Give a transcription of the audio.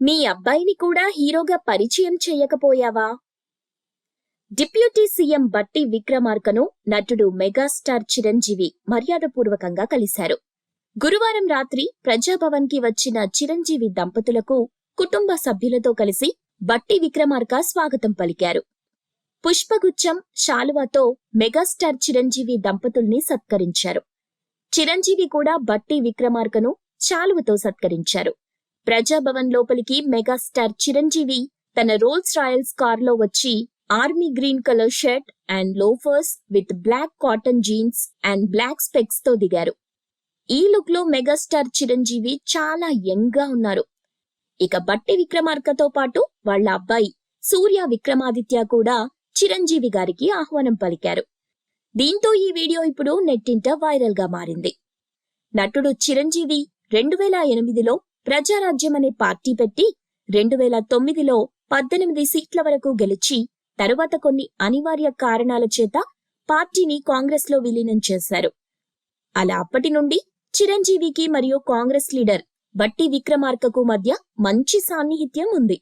మీ అబ్బాయిని కూడా హీరోగా పరిచయం చేయకపోయావా? డిప్యూటీ సీఎం బట్టి విక్రమార్కను నటుడు మెగాస్టార్ చిరంజీవి మర్యాదపూర్వకంగా కలిశారు. గురువారం రాత్రి ప్రజాభవన్కి వచ్చిన చిరంజీవి దంపతులకు కుటుంబ సభ్యులతో కలిసి బట్టి విక్రమార్క స్వాగతం పలికారు. పుష్పగుచ్చం శాలువాతో మెగాస్టార్ చిరంజీవి దంపతుల్ని సత్కరించారు. చిరంజీవి కూడా బట్టి విక్రమార్కను శాలువతో సత్కరించారు. ప్రజాభవన్ లోపలికి మెగాస్టార్ చిరంజీవి తన రోల్స్ రాయల్స్ కార్లో వచ్చి army green colour shirt and loafers with black cotton jeans and black స్పెక్స్తో దిగారు. ఈ లుక్లో మెగాస్టార్ చిరంజీవి చాలా యంగ్గా ఉన్నారు. ఇక బట్టి విక్రమార్కతో పాటు వాళ్ళ అబ్బాయి సూర్య విక్రమాదిత్య కూడా చిరంజీవి గారికి ఆహ్వానం పలికారు. దీంతో ఈ వీడియో ఇప్పుడు నెట్టింట వైరల్గా మారింది. నటుడు చిరంజీవి రెండు వేల ఎనిమిదిలో ప్రజారాజ్యం అనే పార్టీ పెట్టి రెండు వేల తొమ్మిదిలో పద్దెనిమిది సీట్ల వరకు గెలిచి తరువాత కొన్ని అనివార్య కారణాల చేత పార్టీని కాంగ్రెస్లో విలీనం చేశారు. అలా అప్పటి నుండి చిరంజీవికి మరియు కాంగ్రెస్ లీడర్ బట్టి విక్రమార్కకు మధ్య మంచి సాన్నిహిత్యం ఉంది.